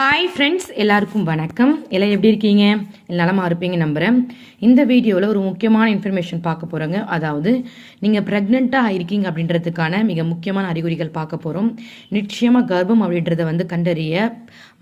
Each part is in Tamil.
ஹாய் ஃப்ரெண்ட்ஸ் எல்லாருக்கும் வணக்கம். எல்லாம் எப்படி இருக்கீங்க? நலமாக இருப்பீங்க நம்புகிறேன் இந்த வீடியோவில் ஒரு முக்கியமான இன்ஃபர்மேஷன் பார்க்க போகிறோங்க அதாவது நீங்கள் ப்ரெக்னெண்ட்டாக இருக்கீங்க அப்படின்றதுக்கான மிக முக்கியமான அறிகுறிகள் பார்க்க போகிறோம் நிச்சயமாக கர்ப்பம் அப்படின்றத வந்து கண்டறிய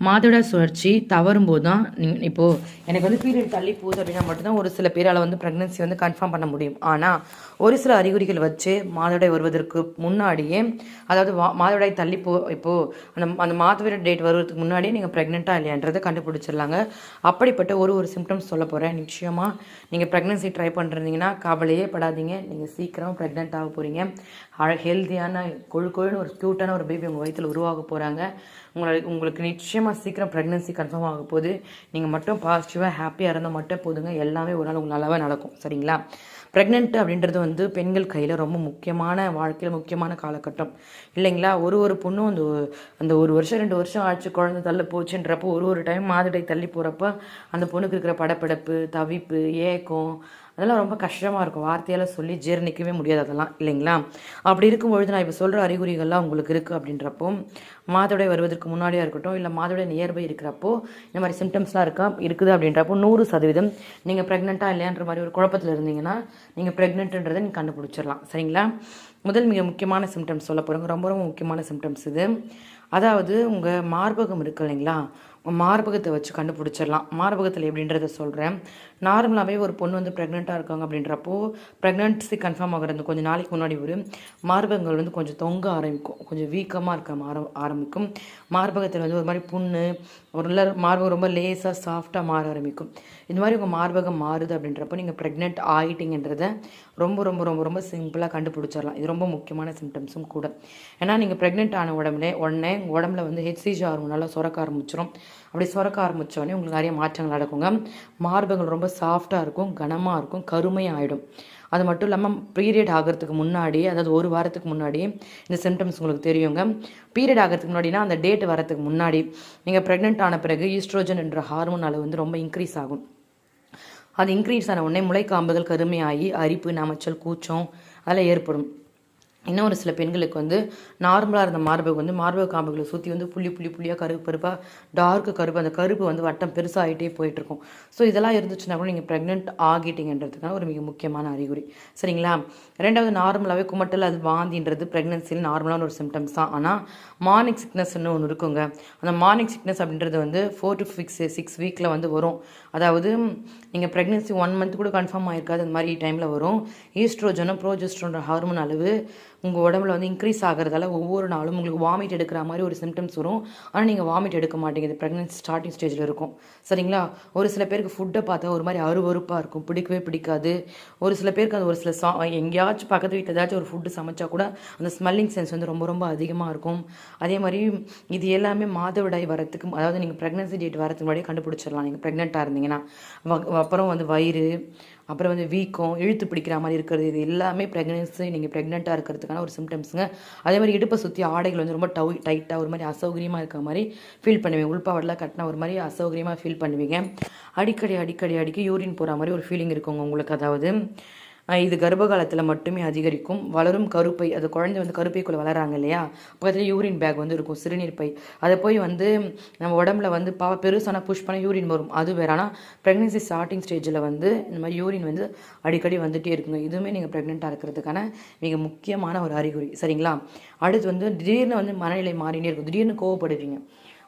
மாதவிட சுழற்சி தவறும் போது தான் நீங்கள் இப்போது எனக்கு வந்து பீரியட் தள்ளி போகுது அப்படின்னா மட்டும்தான் ஒரு சில பேரால் வந்து ப்ரெக்னன்சி வந்து கன்ஃபார்ம் பண்ண முடியும். ஆனால் ஒரு சில அறிகுறிகள் வச்சு மாதவிடாய் வருவதற்கு முன்னாடியே அதாவது வா- மாதவிடாய் தள்ளி போ இப்போது அந்த அந்த மாதவிட டேட் வருவதற்கு முன்னாடியே நீங்கள் ப்ரெக்னெண்ட்டாக இல்லையான்றதை கண்டுபிடிச்சிடலாங்க. அப்படிப்பட்ட ஒரு ஒரு சிம்டம்ஸ் சொல்ல போகிறேன் நிச்சயமாக நீங்கள் ப்ரெக்னன்சி ட்ரை பண்ணுறீங்கன்னா கவலையே படாதீங்க. நீங்கள் சீக்கிரம் ப்ரெக்னென்ட் ஆக போகிறீங்க ஹெல்த்தியான கொழு கொழுன்னு ஒரு க்யூட்டான ஒரு பேபி உங்கள் வயிற்றில் உருவாக போகிறாங்க உங்களுக்கு உங்களுக்கு நிச்சயமாக சீக்கிரம் ப்ரெக்னன்சி கன்ஃபார்ம் ஆக போகுது. நீங்கள் மட்டும் பாசிட்டிவாக ஹாப்பியாக இருந்தால் மட்டும் போதுங்க. எல்லாமே ஒரு நாள் உங்களுக்கு நல்லாவே நடக்கும். சரிங்களா? ப்ரெக்னென்ட் அப்படின்றது வந்து பெண்கள் கையில் ரொம்ப முக்கியமான வாழ்க்கையில் முக்கியமான காலகட்டம். இல்லைங்களா? ஒரு ஒரு பொண்ணும் அந்த அந்த ஒரு வருஷம் ரெண்டு வருஷம் ஆச்சு குழந்தை தள்ள போச்சுன்றப்போ ஒரு ஒரு டைம் மாதடை தள்ளி போகிறப்ப அந்த பொண்ணுக்கு இருக்கிற படப்படப்பு தவிப்பு ஏக்கம் அதெல்லாம் ரொம்ப கஷ்டமாக இருக்கும். வார்த்தையால் சொல்லி ஜீரணிக்கவே முடியாது அதெல்லாம் இல்லைங்களா? அப்படி இருக்கும்பொழுது நான் இப்போ சொல்கிற அறிகுறிகள்லாம் உங்களுக்கு இருக்குது அப்படின்றப்போ மாதவிடை வருவதற்கு முன்னாடியாக இருக்கட்டும் இல்லை மாதவிடை நியர்பை இருக்கிறப்போ இந்த மாதிரி சிம்டம்ஸ்லாம் இருக்கா இருக்குது அப்படின்றப்போ நூறு சதவீதம் நீங்கள் ப்ரெக்னெண்ட்டாக இல்லையான்ற மாதிரி ஒரு குழப்பத்தில் இருந்தீங்கன்னா நீங்கள் ப்ரெக்னென்ட்ன்றதை நீங்கள் கண்டுபிடிச்சிடலாம். சரிங்களா? முதல் மிக முக்கியமான சிம்டம்ஸ் சொல்ல போகிறோங்க ரொம்ப ரொம்ப முக்கியமான சிம்டம்ஸ் இது. அதாவது உங்கள் மார்பகம் இருக்கு இல்லைங்களா? மார்பகத்தை வச்சு கண்டுபிடிச்சிடலாம். மார்பகத்தில் எப்படின்றத சொல்கிறேன் நார்மலாகவே ஒரு பொண்ணு வந்து ப்ரெக்னெண்ட்டாக இருக்காங்க அப்படின்றப்போ ப்ரெக்னென்சி கன்ஃபார்ம் ஆகிறது கொஞ்சம் நாளைக்கு முன்னாடி ஒரு மார்பகங்கள் வந்து கொஞ்சம் தொங்க ஆரம்பிக்கும். கொஞ்சம் வீக்கமாக இருக்க ஆர ஆரம்பிக்கும். மார்பகத்தில் வந்து ஒரு மாதிரி புண்ணு ஒரு நல்ல மார்பகம் ரொம்ப லேசாக சாஃப்டாக மாற ஆரம்பிக்கும். இந்த மாதிரி உங்கள் மார்பகம் மாறுது அப்படின்றப்போ நீங்கள் ப்ரெக்னென்ட் ஆகிட்டீங்கன்றத ரொம்ப ரொம்ப ரொம்ப ரொம்ப சிம்பிளாக கண்டுபிடிச்சிடலாம். இது ரொம்ப முக்கியமான சிம்டம்ஸும் கூட. ஏன்னா நீங்கள் ப்ரெக்னென்ட் ஆன உடம்புல உடனே உடம்புல வந்து ஹெச்சிஜி ஹார்மோன் நல்லா சுரக்க ஆரம்பிச்சிடும் அப்படி சுரக்க ஆரம்பித்தோடனே உங்களுக்கு நிறைய மாற்றங்கள் நடக்குங்க. மார்பகங்கள் ரொம்ப சாஃப்டாக இருக்கும் கனமாக இருக்கும் கருமையாக ஆகிடும் அது மட்டும் இல்லாமல் பீரியட் ஆகிறதுக்கு முன்னாடி அதாவது ஒரு வாரத்துக்கு முன்னாடி இந்த சிம்டம்ஸ் உங்களுக்கு தெரியுங்க. பீரியட் ஆகிறதுக்கு முன்னாடினா அந்த டேட் வரதுக்கு முன்னாடி நீங்கள் ப்ரெக்னென்ட் ஆன பிறகு ஈஸ்ட்ரோஜன் என்ற ஹார்மோன் அளவு வந்து ரொம்ப இன்க்ரீஸ் ஆகும். அது இன்க்ரீஸ் ஆன உடனே முளைக்காம்புகள் கருமையாகி அரிப்பு நமைச்சல் கூச்சம் அதெல்லாம் ஏற்படும். இன்னும் ஒரு சில பெண்களுக்கு வந்து நார்மலாக இருந்த மார்பகம் வந்து மார்பக காம்புகளை சுற்றி வந்து புள்ளி புள்ளி புள்ளியாக கருப்பு கருப்பாக டார்க்கு கருப்பு அந்த கருப்பு வந்து வட்டம் பெருசாகிட்டே போயிட்டுருக்கும். ஸோ இதெல்லாம் இருந்துச்சுன்னா கூட நீங்கள் ப்ரெக்னென்ட் ஆகிட்டீங்கன்றதுக்கான ஒரு மிக முக்கியமான அறிகுறி. சரிங்களா? ரெண்டாவது நார்மலாகவே குமட்டல் அது வாந்தின்றது ப்ரெக்னென்சியில் நார்மலான ஒரு சிம்டம்ஸ் தான். ஆனால் மார்னிங் சிக்னஸ்ன்னு ஒன்று இருக்குங்க. அந்த மார்னிங் சிக்னஸ் அப்படின்றது வந்து ஃபோர் டு சிக்ஸ் சிக்ஸ் வீக்கில் வந்து வரும். அதாவது நீங்கள் ப்ரெக்னென்சி ஒன் மந்த் கூட கன்ஃபார்ம் ஆகிருக்காது அந்த மாதிரி டைமில் வரும். ஈஸ்ட்ரோஜனும் ப்ரோஜெஸ்ட்ரோன்ற ஹார்மோன் அளவு உங்கள் உடம்புல வந்து இன்க்ரீஸ் ஆகிறதால ஒவ்வொரு நாளும் உங்களுக்கு வாமிட் எடுக்கிற மாதிரி ஒரு சிம்டம்ஸ் வரும். ஆனால் நீங்கள் வாமிட் எடுக்க மாட்டேங்குது ப்ரெக்னென்சி ஸ்டார்டிங் ஸ்டேஜில் இருக்கும். சரிங்களா? ஒரு சில பேருக்கு ஃபுட்டை பார்த்தா ஒரு மாதிரி அருவருப்பாக இருக்கும். பிடிக்கவே பிடிக்காது. ஒரு சில பேருக்கு அது ஒரு சில சா எங்கேயாச்சும் பக்கத்து வீட்டில் ஏதாச்சும் ஒரு ஃபுட்டு சமைச்சா கூட அந்த ஸ்மெல்லிங் சென்ஸ் வந்து ரொம்ப ரொம்ப அதிகமாக இருக்கும். அதே மாதிரி இது எல்லாமே மாதவிடாய் வரத்துக்கு அதாவது நீங்கள் ப்ரெக்னன்சி டேட் வரதுக்கு முன்னாடியே கண்டுபிடிச்சிடலாம். நீங்கள் ப்ரெக்னெண்ட்டாக இருந்தீங்கன்னா. வ- அப்புறம் வந்து வயிறு அப்புறம் வந்து வீக்கம் இழுத்து பிடிக்கிற மாதிரி இருக்கிறது இது எல்லாமே ப்ரெக்னன்சி நீங்கள் ப்ரெக்னெண்ட்டாக இருக்கிறதுக்கான ஒரு சிம்டம்ஸுங்க அதே மாதிரி இடுப்பை சுற்றி ஆடைகள் வந்து ரொம்ப டவு டைட்டாக ஒரு மாதிரி அசௌகரியமாக இருக்க மாதிரி ஃபீல் பண்ணுவீங்க. உள்பாவடெலாம் கட்டினா ஒரு மாதிரி அசௌகரியமாக ஃபீல் பண்ணுவீங்க. அடிக்கடி அடிக்கடி அடிக்கடி யூரின் போகிற மாதிரி ஒரு ஃபீலிங் இருக்குங்க உங்களுக்கு அதாவது. இது கர்ப்ப காலத்தில் மட்டுமே அதிகரிக்கும். வளரும் கருப்பை அது குழந்தை வந்து கருப்பைக்குள்ளே வளராங்க இல்லையா? பக்கத்தில் யூரின் பேக் வந்து இருக்கும் சிறுநீர் பை. அதை போய் வந்து நம்ம உடம்புல வந்து பா பெருசான புஷ் பண்ண யூரின் வரும். அது வேற. ஆனால் ப்ரெக்னென்சி ஸ்டார்டிங் ஸ்டேஜில் வந்து இந்த மாதிரி யூரின் வந்து அடிக்கடி வந்துகிட்டே இருக்குங்க. இதுவுமே நீங்கள் ப்ரெக்னெண்ட்டாக இருக்கிறதுக்கான மிக முக்கியமான ஒரு அறிகுறி. சரிங்களா? அடுத்து வந்து திடீர்னு வந்து மனநிலை மாறினே இருக்கும். திடீர்னு கோவப்படுவீங்க.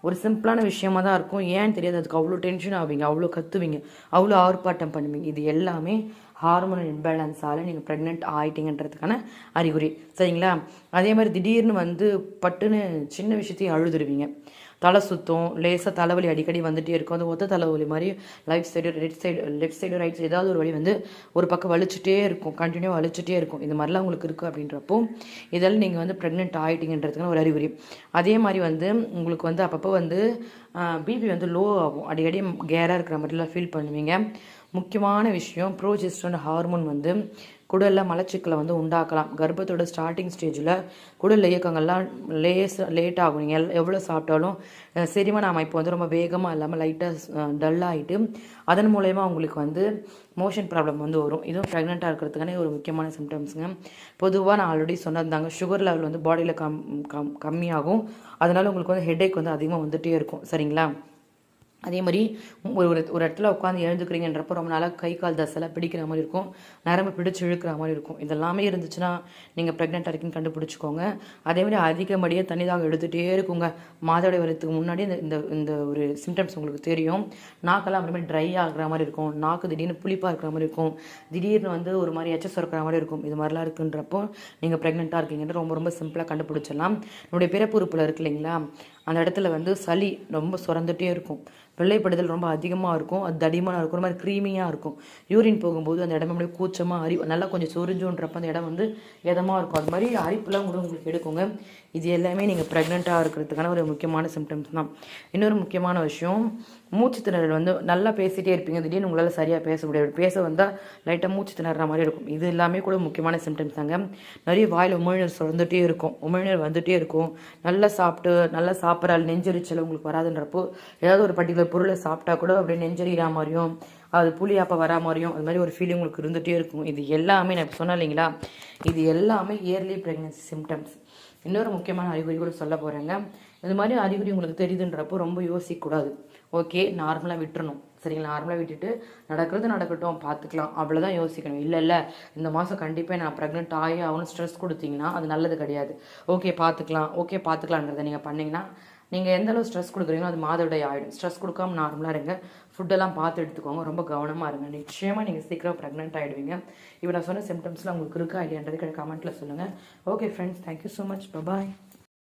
ஒரு சிம்பிளான விஷயமா தான் இருக்கும். ஏன்னு தெரியாது. அதுக்கு அவ்வளோ டென்ஷன் ஆவீங்க அவ்வளோ கத்துவீங்க அவ்வளோ ஆர்ப்பாட்டம் பண்ணுவீங்க. இது எல்லாமே ஹார்மோன் இன்பேலன்ஸால் நீங்கள் ப்ரெக்னென்ட் ஆகிட்டீங்கன்றதுக்கான அறிகுறி. சரிங்களா? அதே மாதிரி திடீர்னு வந்து பட்டுன்னு சின்ன விஷயத்தையும் அழுதுருவீங்க. தலை சுற்றும் லேசாக தலைவலி அடிக்கடி வந்துட்டே இருக்கும். அந்த ஒத்த தலைவலி மாதிரி life side right side left side right side ஏதாவது ஒரு வழி வந்து ஒரு பக்கம் வலிச்சுட்டே இருக்கும். கண்டினியூ வலிச்சுட்டே இருக்கும். இந்த மாதிரிலாம் உங்களுக்கு இருக்குது அப்படின்றப்போ இதெல்லாம் நீங்கள் வந்து ப்ரெக்னென்ட் ஆகிட்டீங்கன்றதுக்கான ஒரு அறிகுறி. அதே மாதிரி வந்து உங்களுக்கு வந்து அப்பப்போ வந்து பிபி வந்து லோ ஆகும். அடிக்கடி கேராக இருக்கிற மாதிரிலாம் ஃபீல் பண்ணுவீங்க. முக்கியமான விஷயம் ப்ரோஜெஸ்ட்ரான் ஹார்மோன் வந்து குடலில் மலச்சிக்கலை வந்து உண்டாக்கலாம். கர்ப்பத்தோட ஸ்டார்டிங் ஸ்டேஜில் குடல் இயக்கங்கள்லாம் லேஸ் லேட் ஆகும். நீங்கள் எவ்வளோ சாப்பிட்டாலும் சரிமா செரிமான அமைப்பு வந்து ரொம்ப வேகமாக இல்லாமல் லைட்டாக டல்லாகிட்டு அதன் மூலயமா உங்களுக்கு வந்து மோஷன் ப்ராப்ளம் வந்து வரும். இதுவும் ப்ரெக்னெண்ட்டாக இருக்கிறதுக்கான ஒரு முக்கியமான சிம்டம்ஸுங்க பொதுவாக நான் ஆல்ரெடி சொன்னதாங்க சுகர் லெவல் வந்து பாடியில் கம் கம் கம்மியாகும். அதனால் உங்களுக்கு வந்து ஹெட்டேக் வந்து அதிகமாக வந்துகிட்டே இருக்கும். சரிங்களா? அதே மாதிரி ஒரு ஒரு ஒரு இடத்துல உட்காந்து எழுந்துக்கிறீங்கன்றப்போ ரொம்ப நாளாக கை கால் தசைலாம் பிடிக்கிற மாதிரி இருக்கும். நரம்பு பிடிச்சு இழுக்கிற மாதிரி இருக்கும். இதெல்லாமே இருந்துச்சுன்னா நீங்கள் ப்ரெக்னெண்ட்டாக இருக்கீங்கன்னு கண்டுபிடிச்சிக்கோங்க. அதே மாதிரி அதிகப்படியாக தண்ணி தாகம் எடுத்துகிட்டே இருக்குங்க. மாதவிடை வரதுக்கு முன்னாடி இந்த இந்த இந்த ஒரு சிம்டம்ஸ் உங்களுக்கு தெரியும். நாக்கெல்லாம் அப்படி மாதிரி ட்ரை ஆகிற மாதிரி இருக்கும். நாக்கு திடீர்னு புளிப்பாக இருக்கிற மாதிரி இருக்கும். திடீர்னு வந்து ஒரு மாதிரி எச்ச சுரக்கிற மாதிரி இருக்கும். இது மாதிரிலாம் இருக்குன்றப்போ நீங்கள் ப்ரெக்னெண்ட்டாக இருக்கீங்கன்னு ரொம்ப ரொம்ப சிம்பிளாக கண்டுபிடிச்சிடலாம். என்னுடைய பிறப்பு உறுப்பில் இருக்கு இல்லைங்களா? அந்த இடத்துல வந்து சளி ரொம்ப சுரந்துட்டே இருக்கும். வெள்ளைப்படுதல் ரொம்ப அதிகமாக இருக்கும். அது தடிமனாக இருக்கும். ஒரு மாதிரி க்ரீமியாக இருக்கும். யூரின் போகும்போது அந்த இடம் அப்படியே கூச்சமாக அரி நல்லா கொஞ்சம் சொரிஞ்சோன்றப்ப அந்த இடம் வந்து இதமாக இருக்கும். அது மாதிரி அரிப்புலாம் கூட உங்களுக்கு எடுக்குங்க. இது எல்லாமே நீங்கள் ப்ரெக்னெண்ட்டாக இருக்கிறதுக்கான ஒரு முக்கியமான சிம்டம்ஸ் தான். இன்னொரு முக்கியமான விஷயம் மூச்சு திணறல் வந்து நல்லா பேசிகிட்டே இருப்பீங்க. திடீர்னு உங்களால் சரியாக பேச முடியாது. பேச வந்தால் லைட்டாக மூச்சு திணற மாதிரி இருக்கும். இது எல்லாமே கூட முக்கியமான சிம்டம்ஸ் தாங்க. நிறைய வாயில் உமிழ்நீர் சுரந்துட்டே இருக்கும். உமிழ்நீர் வந்துகிட்டே இருக்கும். நல்லா சாப்பிட்டு நல்லா சாப்பிட்றால் நெஞ்சரிச்சல் உங்களுக்கு வராதுன்றப்போ ஏதாவது ஒரு பர்டிகுலர் பொருளை சாப்பிட்டா கூட அப்படியே நெஞ்சரிகிற மாதிரியும் அது புளியாப்பா வரா மாதிரியும் அது மாதிரி ஒரு ஃபீலிங் உங்களுக்கு இருந்துகிட்டே இருக்கும். இது எல்லாமே நான் சொன்னேன் இல்லைங்களா? இது எல்லாமே இயர்லி ப்ரெக்னன்சி சிம்டம்ஸ் இன்னொரு முக்கியமான அறிகுறி கூட சொல்ல போகிறேங்க இது மாதிரி அறிகுறி உங்களுக்கு தெரியுதுன்றப்போ ரொம்ப யோசிக்கக்கூடாது. ஓகே நார்மலாக விட்டுறணும். சரிங்களா? நார்மலாக விட்டுட்டு நடக்கிறது நடக்கட்டும் பார்த்துக்கலாம். அவ்வளோதான் யோசிக்கணும். இல்லை இல்லை இந்த மாதம் கண்டிப்பாக நான் ப்ரெக்னென்ட் ஆகி ஆகணும் ஸ்ட்ரெஸ் கொடுத்தீங்கன்னா அது நல்லது கிடையாது. ஓகே பார்த்துக்கலாம். ஓகே பார்த்துக்கலான்றதை நீங்கள் பண்ணிங்கன்னா நீங்கள் எந்த அளவு ஸ்ட்ரெஸ் கொடுக்குறீங்களோ அது மாதவிடாய் ஆகிடும் ஸ்ட்ரெஸ் கொடுக்காம நார்மலாக இருங்க. ஃபுட்டெல்லாம் பார்த்து எடுத்துக்கோங்க. ரொம்ப கவனமாக இருங்க. நிச்சயமாக நீங்கள் சீக்கிரம் ப்ரெக்னென்ட் ஆகிடுவீங்க இப்போ நான் சொன்ன சிம்டம்ஸ்லாம் உங்களுக்கு இருக்கா இல்லையான்றது கமெண்ட்டில் சொல்லுங்கள் okay friends thank you so much bye bye